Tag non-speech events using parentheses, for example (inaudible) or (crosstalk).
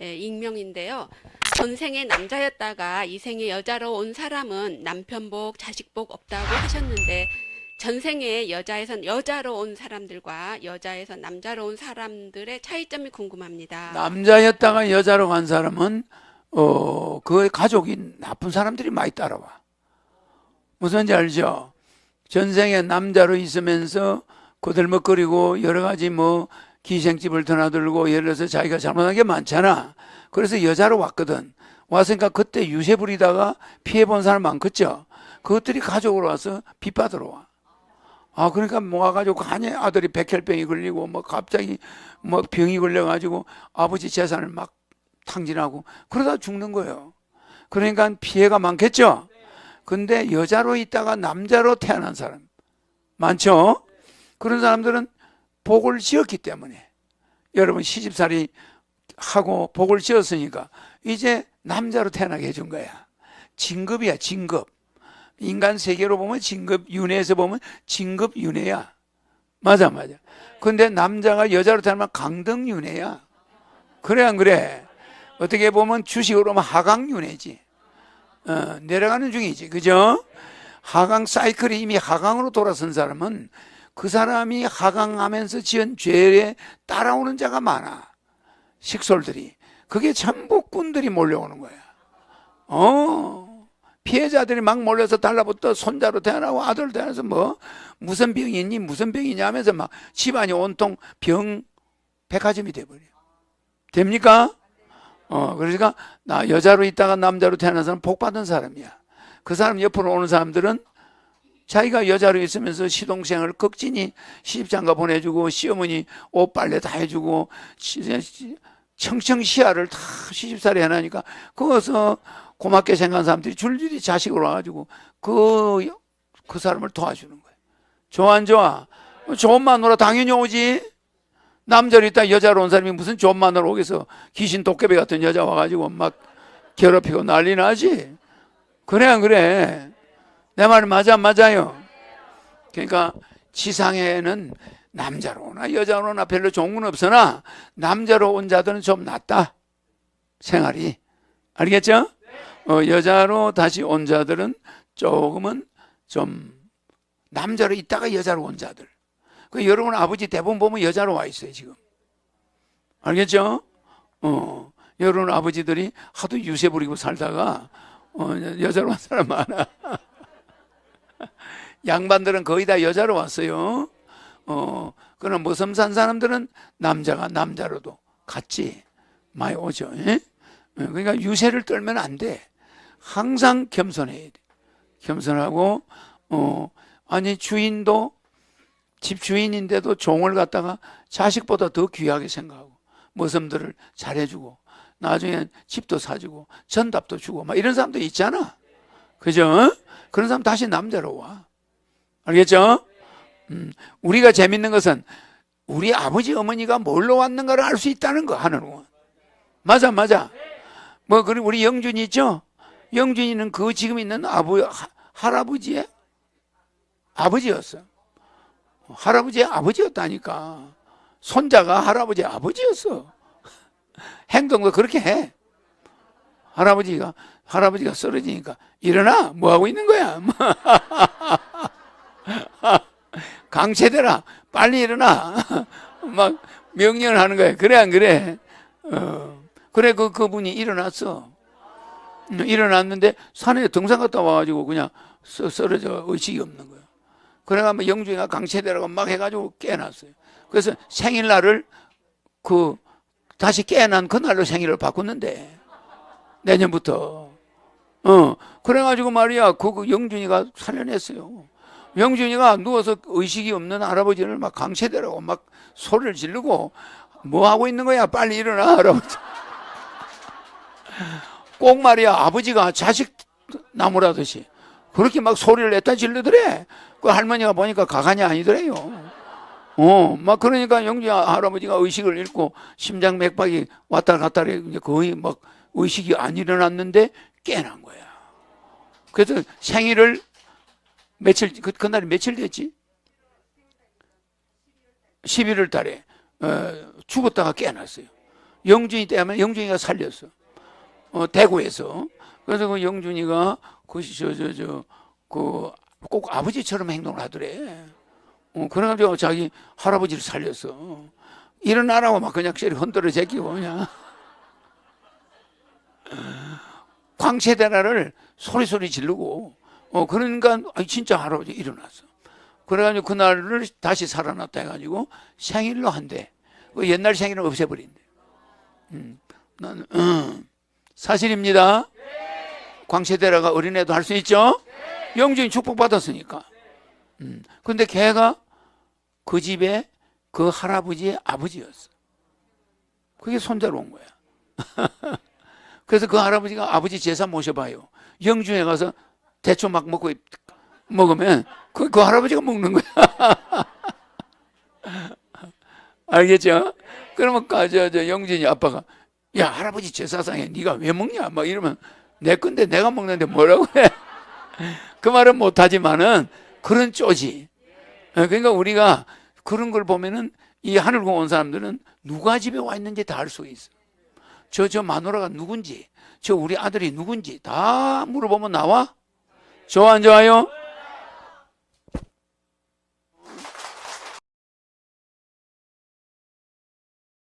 예, 익명인데요. 전생에 남자였다가 이생에 여자로 온 사람은 남편복, 자식복 없다고 하셨는데 전생에 여자에선 여자로 온 사람들과 여자에서 남자로 온 사람들의 차이점이 궁금합니다. 남자였다가 여자로 간 사람은 어, 그 가족이 나쁜 사람들이 많이 따라와. 무슨지 알죠? 전생에 남자로 있으면서 고들먹거리고 여러 가지 뭐 기생집을 드나들고 예를 들어서 자기가 잘못한 게 많잖아. 그래서 여자로 왔거든. 왔으니까 그때 유세 부리다가 피해 본 사람 많겠죠? 그것들이 가족으로 와서 빚받으러 와. 아, 그러니까 모아가지고 간에 아들이 백혈병이 걸리고 뭐 갑자기 뭐 병이 걸려가지고 아버지 재산을 막 탕진하고 그러다 죽는 거예요. 그러니까 피해가 많겠죠? 근데 여자로 있다가 남자로 태어난 사람 많죠? 그런 사람들은 복을 지었기 때문에 여러분 시집살이 하고 복을 지었으니까 이제 남자로 태어나게 해준 거야. 진급이야, 진급. 인간 세계로 보면 진급, 윤회에서 보면 진급 윤회야. 맞아, 맞아. 근데 남자가 여자로 태어나면 강등 윤회야. 그래, 안 그래? 어떻게 보면 주식으로 하면 하강 윤회지. 어, 내려가는 중이지. 그죠? 하강 사이클이 이미 하강으로 돌아선 사람은 그 사람이 하강하면서 지은 죄에 따라오는 자가 많아. 식솔들이. 그게 전부 꾼들이 몰려오는 거야. 어. 피해자들이 막 몰려서 달라붙어 손자로 태어나고 아들 태어나서 뭐 무슨 병이 있니 무슨 병이냐 하면서 막 집안이 온통 병 백화점이 돼버려. 됩니까? 어, 그러니까 나 여자로 있다가 남자로 사람 복 받은 사람이야. 그 사람 옆으로 오는 사람들은 자기가 여자로 있으면서 시동생을 극진히 시집장가 보내주고 시어머니 옷 빨래 다 해주고 시- 청청시야를 다 시집살이 해놔니까 거기서 고맙게 생각한 사람들이 줄줄이 자식으로 와가지고 그, 그 사람을 도와주는 거예요. 좋아 안 좋아? 좋은 마누라 당연히 오지. 남자로 있다 여자로 온 사람이 무슨 좋은 마누라 오겠어. 귀신 도깨비 같은 여자 와가지고 막 괴롭히고 난리 나지. 그래 안 그래? 내말 맞아 안 맞아요? 그러니까 지상에는 남자로 오나 여자로 오나 별로 좋은 건 없으나 남자로 온 자들은 좀 낫다. 생활이. 알겠죠? 어, 여자로 다시 온 자들은 조금은 좀 남자로 있다가 여자로 온 자들. 그 여러분 아버지 대부분 보면 여자로 와 있어요, 지금. 알겠죠? 어, 여러분 아버지들이 하도 유세 부리고 살다가 어, 여자로 온 사람 많아. (laughs) 양반들은 거의 다 여자로 왔어요. 어, 그러나 모섬산 사람들은 남자가 남자로도 같이 많이 오죠. 예? 어, 그러니까 유세를 떨면 안 돼. 항상 겸손해야 돼. 겸손하고, 어, 아니, 주인도 집 주인인데도 종을 갖다가 자식보다 더 귀하게 생각하고, 모섬들을 잘해주고, 나중엔 집도 사주고, 전답도 주고, 막 이런 사람도 있잖아. 그죠? 그런 사람 다시 남자로 와. 알겠죠? 음, 우리가 재밌는 것은 우리 아버지 어머니가 뭘로 왔는가를 알 수 있다는 거 하는 거. 맞아, 맞아. 뭐, 그리고 우리 영준이 있죠? 영준이는 그 지금 있는 아부, 하- 할아버지의 아버지였어. 할아버지의 아버지였다니까. 손자가 할아버지의 아버지였어. 행동도 그렇게 해. 할아버지가, 할아버지가 쓰러지니까 일어나! 뭐 하고 있는 거야? (laughs) 강체대라! 빨리 일어나! (laughs) 막 명령을 하는 거야. 그래, 안 그래? 어. 그래, 그, 그분이 일어났어. 음, 일어났는데 산에 등산 갔다 와가지고 그냥 써, 쓰러져 의식이 없는 거야. 그래가면 영주이가 강체대라고 막 해가지고 깨어났어요. 그래서 생일날을 그 다시 깨어난 그날로 생일을 바꿨는데 내년부터 어 그래가지고 말이야 그, 그 영준이가 살려냈어요. 영준이가 누워서 의식이 없는 할아버지를 막 강체대라고 막 소리를 지르고 뭐 하고 있는 거야 빨리 일어나 할아버지. (laughs) 꼭 말이야 아버지가 자식 나무라듯이 그렇게 막 소리를 냈다 질르더래. 그 할머니가 보니까 가관이 아니더래요. 어, 막 그러니까 영주 할아버지가 의식을 잃고 심장 맥박이 왔다 갔다 해 이제 거의 막 의식이 안 일어났는데 깨난 거야. 그래서 생일을 며칠 그 그날이 며칠 됐지? 11월 달에 어, 죽었다가 깨어났어요. 영준이 때문에 영준이가 살렸어. 어, 대구에서. 그래서 그 영준이가 그 저 저 저 그 꼭 아버지처럼 행동을 하더래. 어, 그래가지고 자기 할아버지를 살렸어. 일어나라고 막 그냥 쇠리 흔들어 제끼고 그냥. (laughs) 광채대라를 소리소리 지르고, 어, 그러니까, 진짜 할아버지 일어났어. 그래가지고 그날을 다시 살아났다 해가지고 생일로 한대. 그 옛날 생일은 없애버린대. 음, 나는, 음, 사실입니다. 광채대라가 어린애도 할 수 있죠? 영준이 축복받았으니까. 음, 근데 걔가 그 집에 그 할아버지의 아버지였어. 그게 손자로 온 거야. (laughs) 그래서 그 할아버지가 아버지 제사 모셔봐요. 영주에 가서 대추 막 먹고 먹으면 그, 그 할아버지가 먹는 거야. (laughs) 알겠죠? 그러면 까- 저, 저 영진이 아빠가 야 할아버지 제사상에 네가 왜 먹냐? 막 이러면 내 건데 내가 먹는데 뭐라고 해? (laughs) 그 말은 못하지만은 그런 쪼지. 어, 그러니까 우리가 그런 걸 보면은 이 하늘공 온 사람들은 누가 집에 와 있는지 다 알 수 있어. 저, 저 마누라가 누군지, 저 우리 아들이 누군지 다 물어보면 나와? 좋아, 안 좋아요?